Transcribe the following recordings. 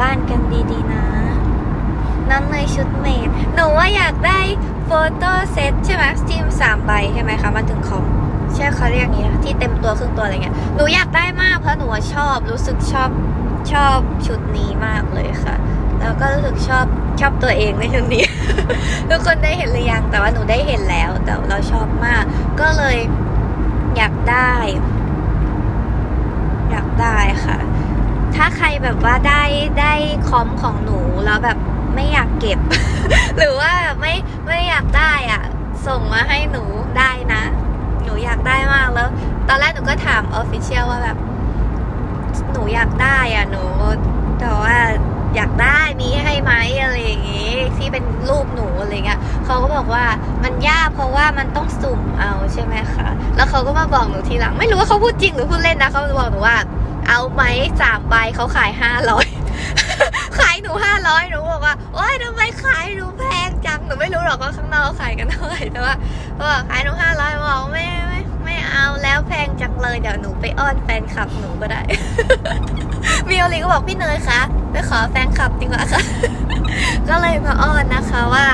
บ้านกันดีๆนะ น้องเนยชุดเมดหนูว่าอยากได้โฟโต้เซตใช่ไหมทีมสามใบใช่ไหมคะมาถึงคอมใช่เขาเรียกอย่างนี้ที่เต็มตัวครึ่งตัวอะไรเงี้ยหนูอยากได้มากเพราะหนูชอบรู้สึกชอบชอบชุดนี้มากเลยค่ะ แล้วก็รู้สึกชอบชอบตัวเองในชุดนี้ ทุกคนได้เห็นหรือยังแต่ว่าหนูได้เห็นแล้ว แต่เราชอบมาก ก็เลยอยากได้ อยากได้ค่ะ ถ้าใครแบบว่าได้ได้คอมของหนูแล้วแบบไม่อยากเก็บ หรือว่าแบบไม่ไม่อยากได้อะ ส่งมาให้หนูได้นะ หนูอยากได้มากแล้ว ตอนแรกหนูก็ถามออฟฟิเชียลว่าแบบ หนูอยากได้อะหนูแต่ว่าอยากได้มีให้ไหมอะไรอย่างงี้ ที่เป็นรูปหนูอะไรเงี้ยเขาก็บอกว่ามันยากเพราะว่ามันต้องสุ่มเอาใช่ไหมคะแล้วเขาก็มาบอกหนูทีหลัง ไม่รู้ว่าเขาพูดจริงหรือพูดเล่นนะเขาบอกหนูว่า เอาไหมสามใบเขาขายห้าร้อยขายหนูห้าร้อยหนูบอกว่าโอ๊ยทำไมขายหนูแพงจังหนูไม่รู้หรอกว่าข้างนอกขายกันเท่าไหร่แต่ว่าเขาบอกขายหนูห้าร้อยบอกไม่ไม่ไม่เอาแล้วแพงจังเลยเดี๋ยวหนูไปอ้อนแฟนคลับหนูก็ได้มีโอลิก็บอกพี่เนยคะไปขอแฟนคลับดีกว่าค่ะก็เลยมาอ้อนนะคะว่า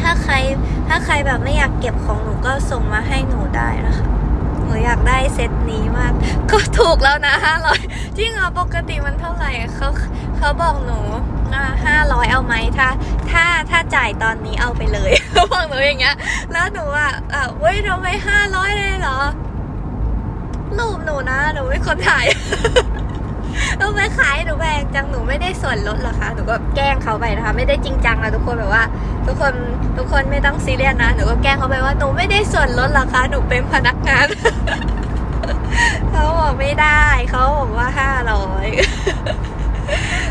ถ้าใครถ้าใครแบบไม่อยากเก็บของหนูก็ส่งมาให้หนูได้นะคะ หนูอยากได้เซตนี้มาก ก็ถูกแล้วนะห้าร้อยจริงเหรอปกติมันเท่าไหร่เขาเขาบอกหนูห้าร้อยเอาไหมถ้า ถ้าถ้าจ่ายตอนนี้เอาไปเลยเขาบอกหนูอย่างเงี้ย แล้วหนูอะอะเว้ยทำไมห้าร้อยเลยเหรอรูปหนูนะหนูเป็นคนถ่าย เอาไปขายหนูแพงจังหนูไม่ได้ส่วนลดหรอคะหนูก็แกล้งเขาไปนะคะ ไม่ได้จริงจังนะทุกคนแบบว่า ทุกคนทุกคนไม่ต้องซีเรียสนะหนูก็แกล้งเขาไปว่าหนูไม่ได้ส่วนลดหรอคะหนูเป็นพนักงานเขาบอกไม่ได้เขาบอกว่าห้าร้อย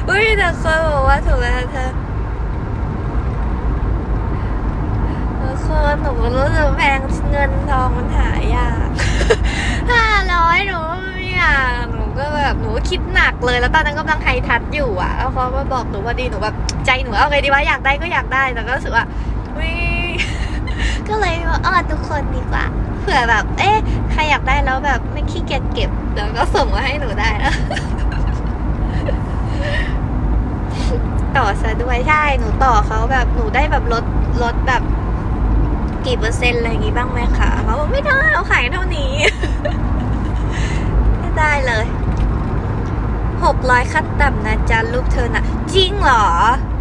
อุ้ยแต่คนบอกว่าถูกแล้วเธอคนหนูรู้สึกแพงเงินทองมันหายากห้าร้อยหนูไม่อยากหนู ก็แบบหนูคิดหนักเลยแล้วตอนนั้นกำลังไฮทัชอยู่อะแล้วเขามาบอกหนูว่าดีหนูแบบใจหนูเอาไงดีวะอยากได้ก็อยากได้แต่ก็รู้สึกว่าวิก็เลยมาอ้อนทุกคนดีกว่าเผื่อแบบ เอ๊ะใครอยากได้แล้วแบบไม่ขี้เกียจเก็บแล้วก็ส่งมาให้หนูได้นะต่อซะด้วยใช่หนูต่อเขาแบบหนูได้แบบลดลดแบบกี่เปอร์เซ็นต์อะไรอย่างงี้บ้างไหมคะเขาบอกไม่ได้เอาขายเท่านี้ 600 ขั้นต่ำนะจ๊ะรูปเธอน่ะ จริงเหรอ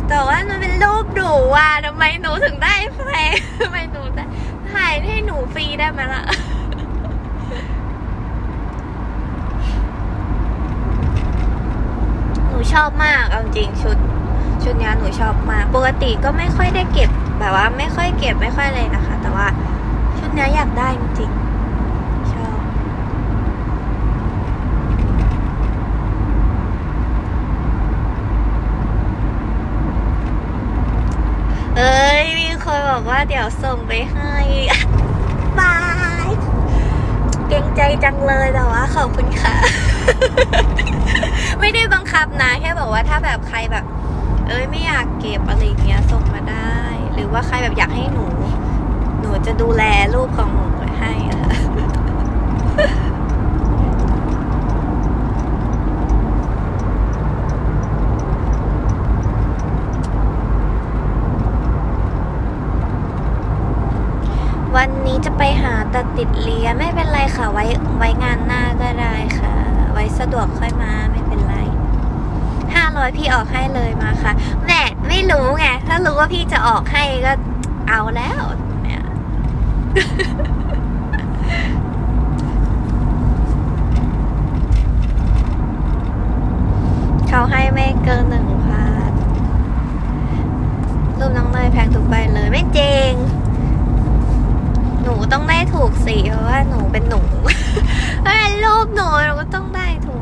แต่ว่ามันเป็นรูปหนูว่ะทำไมหนูถึงได้แฟนทำไมหนูได้ถ่ายให้หนูฟรีได้ไหมล่ะหนูชอบมากเอาจริงชุดชุดนี้หนูชอบมาก ปกติก็ไม่ค่อยได้เก็บแบบว่า ไม่ค่อยเก็บไม่ค่อยเลยนะคะ แต่ว่า บอกว่าเดี๋ยวส่งไปให้บาย เกรงใจจังเลยแต่ว่าขอบคุณค่ะ ไม่ได้บังคับนะ แค่บอกว่าถ้าแบบใครแบบ เอ้ยไม่อยากเก็บอะไรเงี้ยส่งมาได้ หรือว่าใครแบบอยากให้หนู หนูจะดูแลรูปของหนูไว้ให้ค่ะ วันนี้จะไปหาแต่ติดเลียไม่เป็นไรค่ะ ไว้ไว้งานหน้าก็ได้ค่ะ ไว้สะดวกค่อยมาไม่เป็นไรห้าร้อยพี่ออกให้เลยมาค่ะแหม่ไม่รู้ไง ถ้ารู้ว่าพี่จะออกให้ก็เอาแล้วเนี่ย เขาให้ไม่เกินหนึ่งพันรูปน้องเนยแพงทุกใบเลยไม่จริง หนูต้องได้ถูก สิเพราะว่าหนูเป็นหนูถ้าเป็นรูปหนูหนูก็ต้องได้ถูก